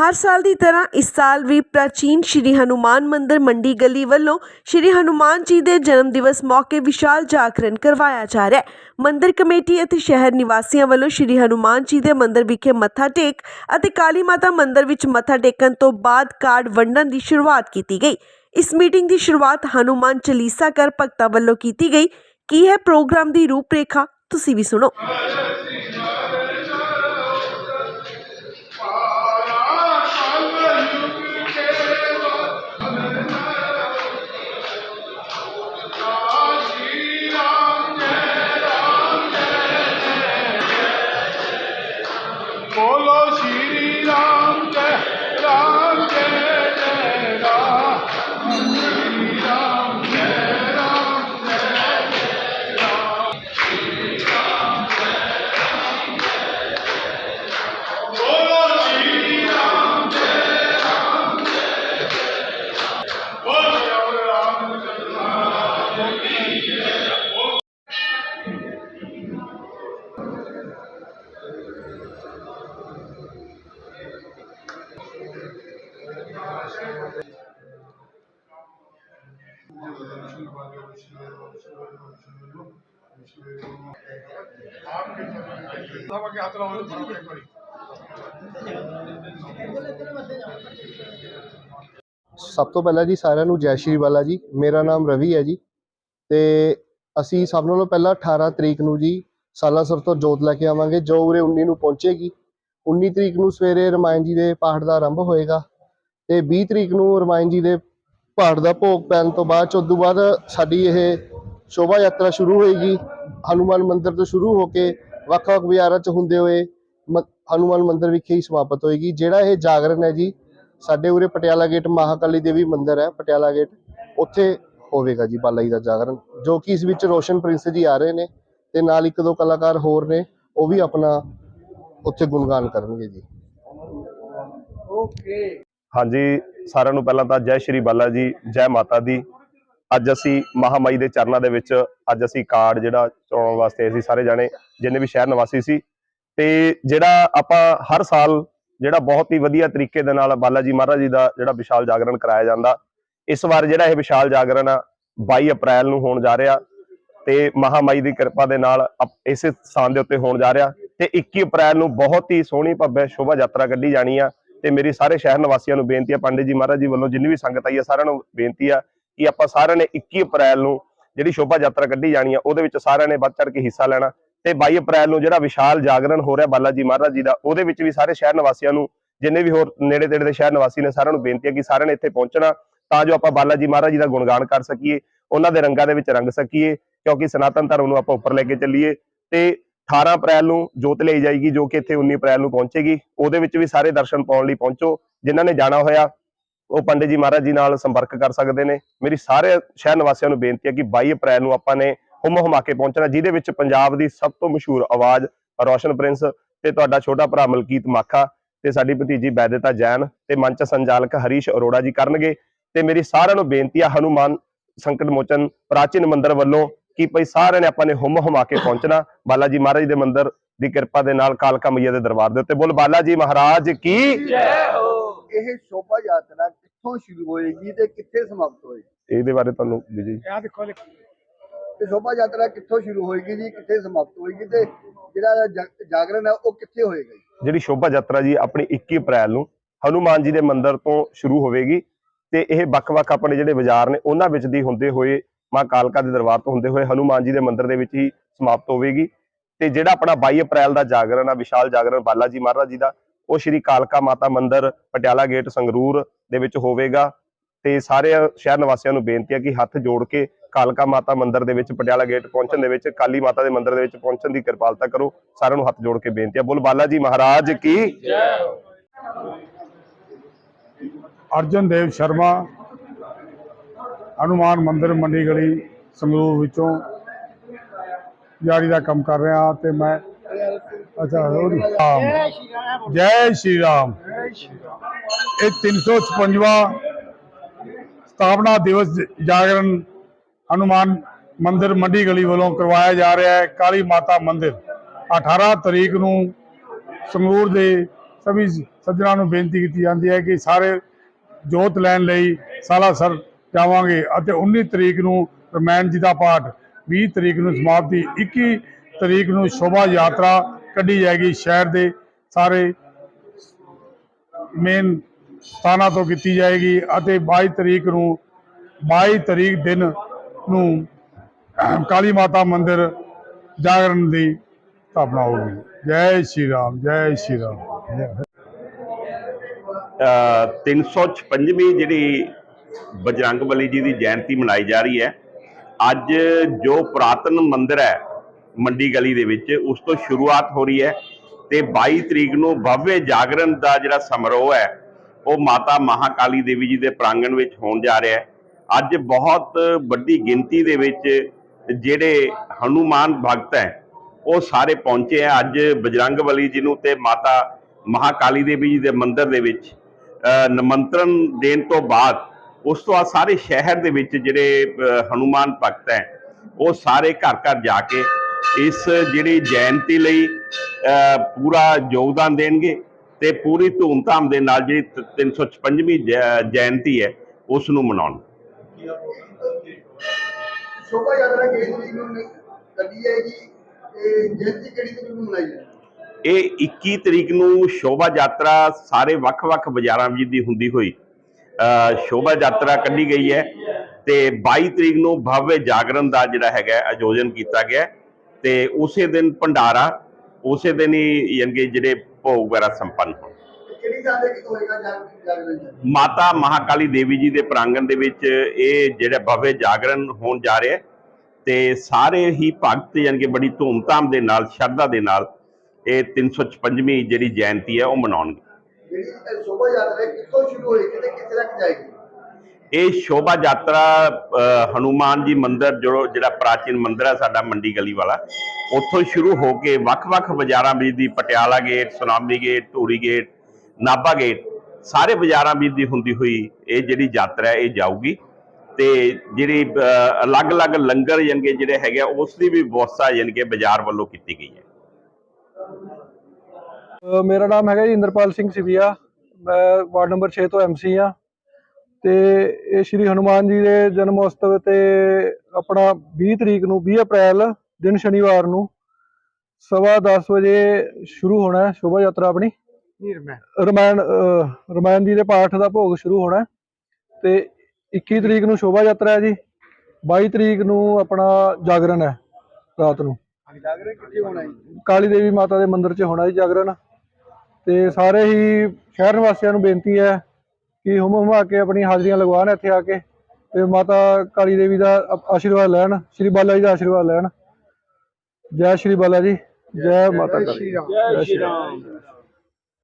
ਹਰ ਸਾਲ ਦੀ ਤਰ੍ਹਾਂ ਇਸ ਸਾਲ ਵੀ ਪ੍ਰਾਚੀਨ ਸ਼੍ਰੀ ਹਨੂਮਾਨ ਮੰਦਿਰ ਮੰਡੀ ਗਲੀ ਵੱਲੋਂ ਸ਼੍ਰੀ ਹਨੂਮਾਨ ਜੀ ਦੇ ਜਨਮ ਦਿਵਸ ਮੌਕੇ ਵਿਸ਼ਾਲ ਜਾਗਰਣ ਕਰਵਾਇਆ ਜਾ ਰਿਹਾ ਹੈ। ਮੰਦਿਰ ਕਮੇਟੀ ਅਤੇ ਸ਼ਹਿਰ ਨਿਵਾਸੀਆਂ ਵੱਲੋਂ ਸ਼੍ਰੀ ਹਨੂਮਾਨ ਜੀ ਦੇ ਮੰਦਿਰ ਵਿਖੇ ਮੱਥਾ ਟੇਕ ਅਤੇ ਕਾਲੀ ਮਾਤਾ ਮੰਦਿਰ ਵਿੱਚ ਮੱਥਾ ਟੇਕਣ ਤੋਂ ਬਾਅਦ ਕਾਰਡ ਵੰਡਣ ਦੀ ਸ਼ੁਰੂਆਤ ਕੀਤੀ ਗਈ। ਇਸ ਮੀਟਿੰਗ ਦੀ ਸ਼ੁਰੂਆਤ ਹਨੂਮਾਨ ਚਾਲੀਸਾ ਕਰ ਭਗਤਾਂ ਵੱਲੋਂ ਕੀਤੀ ਗਈ। ਕੀ ਹੈ ਪ੍ਰੋਗਰਾਮ ਦੀ ਰੂਪਰੇਖਾ? ਤੁਸੀਂ ਵੀ ਸੁਣੋ। ਸਭ ਤੋਂ ਪਹਿਲਾਂ ਜੀ ਸਾਰਿਆਂ ਨੂੰ ਜੈ ਸ਼੍ਰੀ ਬਾਲਾ ਜੀ। ਮੇਰਾ ਨਾਮ ਰਵੀ ਹੈ ਜੀ। ਤੇ ਅਸੀਂ ਸਭ ਨਾਲੋਂ ਪਹਿਲਾਂ 18 ਤਰੀਕ ਨੂੰ ਜੀ ਸਾਲਾਸਰ ਤੋਂ ਜੋਤ ਲੈ ਕੇ ਆਵਾਂਗੇ। ਜੋ ਉਰੇ 19 ਨੂੰ ਪਹੁੰਚੇਗੀ। 19 ਤਰੀਕ ਨੂੰ ਸਵੇਰੇ ਰਮਾਇਣ ਜੀ ਦੇ ਪਾਠ ਦਾ ਆਰੰਭ ਹੋਏਗਾ। ਤੇ 20 ਤਰੀਕ ਨੂੰ ਰਮਾਇਣ ਜੀ ਦੇ ਪਹਾੜ ਦਾ ਭੋਗ ਪੈਣ ਤੋਂ ਬਾਅਦ ਚ ਉਦੋਂ ਬਾਅਦ ਸਾਡੀ ਇਹ ਸ਼ੋਭਾ ਯਾਤਰਾ ਸ਼ੁਰੂ ਹੋਏਗੀ। ਹਨੂਮਾਨ ਮੰਦਿਰ ਤੋਂ ਸ਼ੁਰੂ ਹੋ ਕੇ ਵੱਖ-ਵੱਖ ਬਾਜ਼ਾਰਾਂ ਚ ਹੁੰਦੇ ਹੋਏ ਮ- ਹਨੂਮਾਨ ਮੰਦਿਰ ਵਿਖੇ ਹੀ ਸਮਾਪਤ ਹੋਏਗੀ। ਜਿਹੜਾ ਇਹ ਜਾਗਰਣ ਹੈ ਜੀ, ਸਾਡੇ ਉਰੇ ਪਟਿਆਲਾ ਗੇਟ, ਮਹਾਕਾਲੀ ਦੇਵੀ ਮੰਦਿਰ ਹੈ ਪਟਿਆਲਾ ਗੇਟ। ਉੱਥੇ ਹੋਵੇਗਾ ਜੀ ਬਾਲਾ ਜੀ ਦਾ ਜਾਗਰਣ, ਜੋ ਕਿ ਇਸ ਵਿੱਚ ਰੋਸ਼ਨ ਪ੍ਰਿੰਸ ਜੀ ਆ ਰਹੇ ਨੇ ਤੇ ਨਾਲ ਇੱਕ ਦੋ ਕਲਾਕਾਰ ਹੋਰ ਨੇ, ਉਹ ਵੀ ਆਪਣਾ ਉੱਥੇ ਗੁਣਗਾਨ ਕਰਨਗੇ ਜੀ। ਹਾਂਜੀ, ਸਾਰਿਆਂ ਨੂੰ ਪਹਿਲਾਂ ਤਾਂ ਜੈ ਸ਼੍ਰੀ ਬਾਲਾ ਜੀ, ਜੈ ਮਾਤਾ ਦੀ। ਅੱਜ ਅਸੀਂ ਮਹਾਮਾਈ ਦੇ ਚਰਨਾਂ ਦੇ ਵਿੱਚ ਅੱਜ ਅਸੀਂ ਕਾਰਡ ਜਿਹੜਾ ਚਲਾਉਣ ਵਾਸਤੇ ਅਸੀਂ ਸਾਰੇ ਜਾਣੇ, ਜਿੰਨੇ ਵੀ ਸ਼ਹਿਰ ਨਿਵਾਸੀ ਸੀ। ਤੇ ਜਿਹੜਾ ਆਪਾਂ ਹਰ ਸਾਲ ਜਿਹੜਾ ਬਹੁਤ ਹੀ ਵਧੀਆ ਤਰੀਕੇ ਦੇ ਨਾਲ ਬਾਲਾ ਜੀ ਮਹਾਰਾਜ ਜੀ ਦਾ ਜਿਹੜਾ ਵਿਸ਼ਾਲ ਜਾਗਰਣ ਕਰਾਇਆ ਜਾਂਦਾ, ਇਸ ਵਾਰ ਜਿਹੜਾ ਇਹ ਵਿਸ਼ਾਲ ਜਾਗਰਣ ਆ 22 ਅਪ੍ਰੈਲ ਨੂੰ ਹੋਣ ਜਾ ਰਿਹਾ ਤੇ ਮਹਾਮਾਈ ਦੀ ਕਿਰਪਾ ਦੇ ਨਾਲ ਇਸੇ ਸਥਾਨ ਦੇ ਉੱਤੇ ਹੋਣ ਜਾ ਰਿਹਾ ਤੇ 21 ਅਪ੍ਰੈਲ ਨੂੰ ਬਹੁਤ ਹੀ ਸੋਹਣੀ ਭव्य ਸ਼ੋਭਾ ਯਾਤਰਾ ਕੱਢੀ ਜਾਣੀ ਆ। ਤੇ ਮੇਰੀ ਸਾਰੇ ਸ਼ਹਿਰ ਨਿਵਾਸੀਆਂ ਨੂੰ ਬੇਨਤੀ ਆ, ਪੰਡਿਤ ਜੀ ਮਹਾਰਾਜ ਜੀ ਵੱਲੋਂ ਜਿੰਨੀ ਵੀ ਸੰਗਤ ਆਈ ਆ, ਸਾਰਿਆਂ ਨੂੰ ਬੇਨਤੀ ਆ ਕਿ ਆਪਾਂ ਸਾਰਿਆਂ ਨੇ 21 ਅਪ੍ਰੈਲ ਨੂੰ ਜਿਹੜੀ ਸ਼ੋਭਾ ਯਾਤਰਾ ਕੱਢੀ ਜਾਣੀ ਆ, ਉਹਦੇ ਵਿੱਚ ਸਾਰਿਆਂ ਨੇ ਵੱਧ ਚੜ ਕੇ ਹਿੱਸਾ ਲੈਣਾ। ਤੇ 22 ਅਪ੍ਰੈਲ ਨੂੰ ਜਿਹੜਾ ਵਿਸ਼ਾਲ ਜਾਗਰਣ ਹੋ ਰਿਹਾ ਬਾਲਾ ਜੀ ਮਹਾਰਾਜ ਜੀ ਦਾ, ਉਹਦੇ ਵਿੱਚ ਵੀ ਸਾਰੇ ਸ਼ਹਿਰ ਨਿਵਾਸੀਆਂ ਨੂੰ, ਜਿੰਨੇ ਵੀ ਹੋਰ ਨੇੜੇ ਤੇੜੇ ਦੇ ਸ਼ਹਿਰ ਨਿਵਾਸੀ ਨੇ, ਸਾਰਿਆਂ ਨੂੰ ਬੇਨਤੀ ਹੈ ਕਿ ਸਾਰਿਆਂ ਨੇ ਇੱਥੇ ਪਹੁੰਚਣਾ, ਤਾਂ ਜੋ ਆਪਾਂ ਬਾਲਾ ਜੀ ਮਹਾਰਾਜ ਜੀ ਦਾ ਗੁਣਗਾਨ ਕਰ ਸਕੀਏ, ਉਹਨਾਂ ਦੇ ਰੰਗਾਂ ਦੇ ਵਿੱਚ ਰੰਗ ਸਕੀਏ, ਕਿਉਂਕਿ ਸਨਾਤਨ ਧਰਮ ਨੂੰ ਆਪਾਂ ਉੱਪਰ ਲੈ ਕੇ ਚੱਲੀਏ। ਤੇ 18 ਅਪ੍ਰੈਲ ਨੂੰ ਜੋਤ ਲਈ ਜਾਏਗੀ, ਜੋ ਕਿ ਇੱਥੇ 19 ਅਪ੍ਰੈਲ ਨੂੰ ਪਹੁੰਚੇਗੀ। ਉਹਦੇ ਵਿੱਚ ਵੀ ਸਾਰੇ ਦਰਸ਼ਨ ਪਾਉਣ ਲਈ ਪਹੁੰਚੋ, ਜਿਨ੍ਹਾਂ ਨੇ ਜਾਣਾ ਹੋਇਆ, ਉਹ ਪੰਡਿਤ ਜੀ ਮਹਾਰਾਜ ਜੀ ਨਾਲ ਸੰਪਰਕ ਕਰ ਸਕਦੇ ਨੇ। ਮੇਰੀ ਸਾਰੇ ਸ਼ਹਿਰ ਨਿਵਾਸੀਆਂ ਨੂੰ ਬੇਨਤੀ ਹੈ ਕਿ 22 ਅਪ੍ਰੈਲ ਨੂੰ ਆਪਾਂ ਨੇ ਹੁਮ ਹੁਮਾ ਕੇ ਪਹੁੰਚਣਾ, ਜਿਹਦੇ ਵਿੱਚ ਪੰਜਾਬ ਦੀ ਸਭ ਤੋਂ ਮਸ਼ਹੂਰ ਆਵਾਜ਼ ਰੋਸ਼ਨ ਪ੍ਰਿੰਸ ਤੇ ਤੁਹਾਡਾ ਛੋਟਾ ਭਰਾ ਮਲਕੀਤ ਮਾਖਾ ਤੇ ਸਾਡੀ ਭਤੀਜੀ ਬੈਦਤਾ ਜੈਨ ਤੇ ਮੰਚ ਸੰਚਾਲਕ ਹਰੀਸ਼ ਅਰੋੜਾ ਜੀ ਕਰਨਗੇ। ਤੇ ਮੇਰੀ ਸਾਰਿਆਂ ਨੂੰ ਬੇਨਤੀ ਹੈ, ਹਨੂਮਾਨ ਸੰਕਟ ਮੋਚਨ ਪ੍ਰਾਚੀਨ ਮੰਦਿਰ ਵੱਲੋਂ ਕਿ ਭਾਈ ਸਾਰਿਆਂ ਨੇ ਆਪਾਂ ਨੇ ਹੁਮ ਹੁਮਾ ਕੇ ਪਹੁੰਚਣਾ। ਬਾਲਾ ਜੀ ਮਹਾਰਾਜ ਦੇ ਮੰਦਿਰ ਦੀ ਕਿਰਪਾ ਦੇ ਨਾਲ ਕਾਲਕਾ ਮਈਆ ਦੇ ਦਰਬਾਰ ਦੇ ਉੱਤੇ ਬੋਲ। ਬਾਲਾ ਜੀ ਮਹਾਰਾਜ ਕੀ? ਇਹ ਸ਼ੋਭਾ ਯਾਤਰਾ ਕਿੱਥੋਂ ਸ਼ੁਰੂ ਹੋਏਗੀ ਤੇ ਕਿੱਥੇ ਸਮਾਪਤ ਹੋਏਗੀ? ਇਹਦੇ ਬਾਰੇ ਤੁਹਾਨੂੰ ਵਿਜੇ ਆ ਇਹ ਸ਼ੋਭਾ ਯਾਤਰਾ ਕਿੱਥੋਂ ਸ਼ੁਰੂ ਹੋਏਗੀ ਜੀ ਕਿੱਥੇ ਸਮਾਪਤ ਹੋਏਗੀ ਤੇ ਜਿਹੜਾ ਜਾਗਰਣ ਹੈ ਉਹ ਕਿੱਥੇ ਹੋਏਗਾ ਜਿਹੜੀ ਸ਼ੋਭਾ ਯਾਤਰਾ ਜੀ ਆਪਣੀ 21 ਅਪ੍ਰੈਲ ਨੂੰ ਹਨੂਮਾਨ ਜੀ ਦੇ ਮੰਦਿਰ ਤੋਂ ਸ਼ੁਰੂ ਹੋਵੇਗੀ ਤੇ ਇਹ ਵੱਖ-ਵੱਖ ਆਪਣੇ ਜਿਹੜੇ ਬਾਜ਼ਾਰ ਨੇ ਉਹਨਾਂ ਵਿੱਚ ਦੀ ਹੁੰਦੇ ਹੋਏ ਮਾਂ ਕਾਲਕਾ ਦੇ ਦਰਬਾਰ ਤੋਂ ਹੁੰਦੇ ਹੋਏ ਹਨੂਮਾਨ ਜੀ ਦੇ ਮੰਦਿਰ ਦੇ ਵਿੱਚ ਹੀ ਸਮਾਪਤ ਹੋਵੇਗੀ। ਤੇ ਜਿਹੜਾ ਆਪਣਾ 22 ਅਪ੍ਰੈਲ ਦਾ ਜਾਗਰਣ ਆ ਵਿਸ਼ਾਲ ਜਾਗਰਣ ਬਾਲਾ ਜੀ ਮਹਾਰਾਜ ਜੀ ਦਾ ਉਹ ਸ਼੍ਰੀ ਕਾਲਕਾ ਮਾਤਾ ਮੰਦਿਰ ਪਟਿਆਲਾ ਗੇਟ ਸੰਗਰੂਰ ਦੇ ਵਿੱਚ ਹੋਵੇਗਾ। ਤੇ ਸਾਰੇ ਸ਼ਹਿਰ ਨਿਵਾਸੀਆਂ ਨੂੰ ਬੇਨਤੀ ਹੈ ਕਿ ਹੱਥ ਜੋੜ ਕੇ ਕਾਲਕਾ ਮਾਤਾ ਮੰਦਿਰ ਦੇ ਵਿੱਚ ਪਟਿਆਲਾ ਗੇਟ ਪਹੁੰਚਣ ਦੇ ਵਿੱਚ ਕਾਲੀ ਮਾਤਾ ਦੇ ਮੰਦਿਰ ਦੇ ਵਿੱਚ ਪਹੁੰਚਣ ਦੀ ਕਿਰਪਾਲਤਾ ਕਰੋ। ਸਾਰਿਆਂ ਨੂੰ ਹੱਥ ਜੋੜ ਕੇ ਬੇਨਤੀ ਹੈ ਬੋਲ ਬਾਲਾ ਜੀ ਮਹਾਰਾਜ ਕੀ? ਜੈ ਅਰਜਨ ਦੇਵ ਸ਼ਰਮਾ ਹਨੂਮਾਨ ਮੰਦਿਰ ਮੰਡੀ ਗਲੀ ਸੰਗਰੂਰ ਵਿੱਚੋਂ ਯਾਰੀ ਦਾ ਕੰਮ ਕਰ ਰਿਹਾ ਤੇ ਮੈਂ ਅੱਛਾ ਹੋਰ ਰਾਮ ਜੈ ਸ਼੍ਰੀ ਰਾਮ ਇਹ 356ਵਾਂ ਸਥਾਪਨਾ ਦਿਵਸ ਜਾਗਰਣ ਹਨੂਮਾਨ ਮੰਦਿਰ ਮੰਡੀ ਗਲੀ ਵੱਲੋਂ ਕਰਵਾਇਆ ਜਾ ਰਿਹਾ ਹੈ, ਕਾਲੀ ਮਾਤਾ ਮੰਦਿਰ। 18 ਤਰੀਕ ਨੂੰ ਸੰਗਰੂਰ ਦੇ ਸਭੀ ਸੱਜਣਾਂ ਨੂੰ ਬੇਨਤੀ ਕੀਤੀ ਜਾਂਦੀ ਹੈ ਕਿ ਸਾਰੇ ਜੋਤ ਲੈਣ ਲਈ ਸਾਲਾਸਰ ਜਾਵਾਂਗੇ ਅਤੇ 19 ਤਰੀਕ ਨੂੰ ਰਮਾਇਣ ਜੀ ਦਾ ਪਾਠ 20 ਤਰੀਕ ਨੂੰ ਸਮਾਪਤੀ 21 ਤਰੀਕ ਨੂੰ ਸ਼ੋਭਾ ਯਾਤਰਾ ਕੱਢੀ ਜਾਏਗੀ ਸ਼ਹਿਰ ਦੇ ਸਾਰੇ ਮੇਨ ਸਥਾਨਾਂ ਤੋਂ ਕੀਤੀ ਜਾਏਗੀ ਅਤੇ 22 ਤਰੀਕ ਨੂੰ 22 ਤਰੀਕ ਦਿਨ ਨੂੰ ਕਾਲੀ ਮਾਤਾ ਮੰਦਿਰ ਜਾਗਰਣ ਦੀ ਸਥਾਪਨਾ ਹੋਊਗੀ। ਜੈ ਸ਼੍ਰੀ ਰਾਮ ਜੈ ਸ਼੍ਰੀ ਰਾਮ। ਜੈ ਅ, 356ਵੀਂ ਜਿਹੜੀ ਬਜਰੰਗ ਬਲੀ ਜੀ ਦੀ ਜਯੰਤੀ ਮਨਾਈ ਜਾ ਰਹੀ ਹੈ। ਅੱਜ ਜੋ ਪੁਰਾਤਨ ਮੰਦਿਰ ਹੈ ਮੰਡੀ ਗਲੀ ਦੇ ਵਿੱਚ ਉਸ ਤੋਂ ਸ਼ੁਰੂਆਤ ਹੋ ਰਹੀ ਹੈ ਤੇ 22 ਤਰੀਕ ਨੂੰ ਭਵਯ ਜਾਗਰਣ ਦਾ ਜਿਹੜਾ ਸਮਾਰੋਹ ਹੈ ਉਹ ਮਾਤਾ ਮਹਾਕਾਲੀ ਦੇਵੀ ਜੀ ਦੇ ਪ੍ਰਾਂਗਣ ਵਿੱਚ ਹੋਣ ਜਾ ਰਿਹਾ ਹੈ। ਅੱਜ ਬਹੁਤ ਵੱਡੀ ਗਿਣਤੀ ਦੇ ਵਿੱਚ ਜਿਹੜੇ ਹਨੂਮਾਨ ਭਗਤ ਹੈ ਉਹ ਸਾਰੇ ਪਹੁੰਚੇ ਆ ਅੱਜ ਬਜਰੰਗ ਬਲੀ ਜੀ ਨੂੰ ਤੇ ਮਾਤਾ ਮਹਾਕਾਲੀ ਦੇਵੀ ਜੀ ਦੇ ਮੰਦਿਰ ਦੇ ਵਿੱਚ ਅ, ਨਿਮੰਤਰਣ ਦੇਣ ਤੋਂ ਬਾਅਦ ਉਸ ਤੋਂ ਬਾਅਦ ਸਾਰੇ ਸ਼ਹਿਰ ਦੇ ਵਿੱਚ ਜਿਹੜੇ ਹਨੂਮਾਨ ਭਗਤ ਹੈ ਉਹ ਸਾਰੇ ਘਰ ਘਰ ਜਾ ਕੇ ਇਸ ਜਿਹੜੀ ਜਯੰਤੀ ਲਈ ਪੂਰਾ ਯੋਗਦਾਨ ਦੇਣਗੇ ਤੇ ਪੂਰੀ ਧੂਮਧਾਮ ਦੇ ਨਾਲ ਜਿਹੜੀ ਤ- 356ਵੀਂ ਜੈ- ਜਯੰਤੀ ਹੈ ਉਸ ਨੂੰ ਮਨਾਉਣਗੇ ਸ਼ੋਭਾ ਯਾਤਰਾ ਕਿਹੜੀ ਤਰੀਕ ਨੂੰ ਨ- ਕੱਢੀ ਜਾਏਗੀ ਤੇ ਜਯੰਤੀ ਕਿਹੜੀ ਤਰੀਕ ਨੂੰ ਮਨਾਈ ਜਾਏਗੀ ਇਹ 21 ਤਰੀਕ ਨੂੰ ਸ਼ੋਭਾ ਯਾਤਰਾ ਸਾਰੇ ਵੱਖ-ਵੱਖ ਬਾਜ਼ਾਰਾਂ ਵਿੱਚ ਦੀ ਹੁੰਦੀ ਹੋਈ। ਸ਼ੋਭਾ ਯਾਤਰਾ ਕੱਢੀ ਗਈ ਹੈ ਤੇ 22 ਤਰੀਕ ਨੂੰ ਭਵਯ ਜਾਗਰਣ ਦਾ ਜਿਹੜਾ ਹੈਗਾ ਆਯੋਜਨ ਕੀਤਾ ਗਿਆ ਤੇ ਉਸੇ ਦਿਨ ਭੰਡਾਰਾ ਉਸੇ ਦਿਨ ਹੀ ਯਾਨੀ ਕਿ ਜਿਹੜੇ ਭੋਗ ਵਗੈਰਾ ਸੰਪੰਨ ਹੋਣ। ਮਾਤਾ ਮਹਾਕਾਲੀ ਦੇਵੀ ਜੀ ਦੇ ਪ੍ਰਾਂਗਣ ਦੇ ਵਿੱਚ ਇਹ ਜਿਹੜਾ ਭਵਯ ਜਾਗਰਣ ਹੋਣ ਜਾ ਰਿਹਾ ਤੇ ਸਾਰੇ ਹੀ ਭਗਤ ਯਾਨੀ ਕਿ ਬੜੀ ਧੂਮਧਾਮ ਦੇ ਨਾਲ ਸ਼ਰਧਾ ਦੇ ਨਾਲ ਇਹ 356ਵੀਂ ਜਿਹੜੀ ਜਯੰਤੀ ਹੈ ਉਹ ਮਨਾਉਣਗੇ। ਜਿਹੜੀ ਇਹ ਸ਼ੋਭਾ ਯਾਤਰਾ ਹੈ, ਕਿੱਥੋਂ ਸ਼ੁਰੂ ਹੋਏਗੀ ਤੇ ਕਿੱਥੇ ਤੱਕ ਜਾਏਗੀ। ਇਹ ਸ਼ੋਭਾ ਯਾਤਰਾ ਅ, ਹਨੂਮਾਨ ਜੀ ਮੰਦਿਰ ਜੋ ਜਿਹੜਾ ਪ੍ਰਾਚੀਨ ਮੰਦਿਰ ਹੈ ਸਾਡਾ ਮੰਡੀ ਗਲੀ ਵਾਲਾ ਉੱਥੋਂ ਸ਼ੁਰੂ ਹੋ ਕੇ ਵੱਖ-ਵੱਖ ਬਾਜ਼ਾਰਾਂ ਵਿੱਚ ਦੀ Patiala gate Sunami gate Dhuri gate Nabha gate ਸਾਰੇ ਬਾਜ਼ਾਰਾਂ ਵਿੱਚ ਦੀ ਹੁੰਦੀ ਹੋਈ ਇਹ ਜਿਹੜੀ ਯਾਤਰਾ ਹੈ ਇਹ ਜਾਊਗੀ। ਤੇ ਜਿਹੜੀ ਅ, ਅਲੱਗ-ਅਲੱਗ ਲੰਗਰ ਯਾਨੀ ਕਿ ਜਿਹੜੇ ਹੈਗੇ ਆ, ਉਸ ਦੀ ਵੀ ਵਿਵਸਥਾ ਯਾਨੀ ਕਿ ਬਾਜ਼ਾਰ ਵੱਲੋਂ ਕੀਤੀ ਗਈ ਹੈ। ਮੇਰਾ ਨਾਮ ਹੈਗਾ ਜੀ ਇੰਦਰਪਾਲ ਸਿੰਘ ਸਿਵੀਆ। ਮੈਂ ਵਾਰਡ ਨੰਬਰ 6 ਤੋਂ ਐਮਸੀ ਆ ਤੇ ਇਹ ਸ਼੍ਰੀ ਹਨੂਮਾਨ ਜੀ ਦੇ ਜਨਮ ਉਤਸਵ ਤੇ ਆਪਣਾ 20 ਤਰੀਕ ਨੂੰ 20 ਅਪ੍ਰੈਲ ਦਿਨ ਸ਼ਨੀਵਾਰ ਨੂੰ ਸਵਾ 10 ਵਜੇ ਸ਼ੁਰੂ ਹੋਣਾ ਹੈ ਸ਼ੋਭਾ ਯਾਤਰਾ ਆਪਣੀ। ਰਮਾਇਣ। ਰਮਾਇਣ ਜੀ ਦੇ ਪਾਠ ਦਾ ਭੋਗ ਸ਼ੁਰੂ ਹੋਣਾ ਤੇ 21 ਤਰੀਕ ਨੂੰ ਸ਼ੋਭਾ ਯਾਤਰਾ ਹੈ ਜੀ। 22 ਤਰੀਕ ਨੂੰ ਆਪਣਾ ਜਾਗਰਣ ਹੈ ਰਾਤ ਨੂੰ। ਜਾਗਰਣ ਕਿੱਥੇ ਹੋਣਾ ਹੈ? ਕਾਲੀ ਦੇਵੀ ਮਾਤਾ ਦੇ ਮੰਦਿਰ 'ਚ ਹੋਣਾ ਜੀ ਜਾਗਰਣ। ਤੇ ਸਾਰੇ ਹੀ ਸ਼ਹਿਰ ਨਿਵਾਸੀਆਂ ਨੂੰ ਬੇਨਤੀ ਹੈ ਕਿ ਹੁਮ ਹੁਮਾ ਕੇ ਆਪਣੀ ਹਾਜ਼ਰੀਆਂ ਲਗਵਾਉਣ ਇੱਥੇ ਆ ਕੇ ਤੇ ਮਾਤਾ ਕਾਲੀ ਦੇਵੀ ਦਾ ਆਸ਼ੀਰਵਾਦ ਲੈਣ ਸ਼੍ਰੀ ਬਾਲਾ ਜੀ ਦਾ ਆਸ਼ੀਰਵਾਦ ਲੈਣ। ਜੈ ਸ਼੍ਰੀ ਬਾਲਾ ਜੀ ਜੈ ਮਾਤਾ ਕਾਲੀ। ਜੈ ਸ਼੍ਰੀ ਰਾਮ।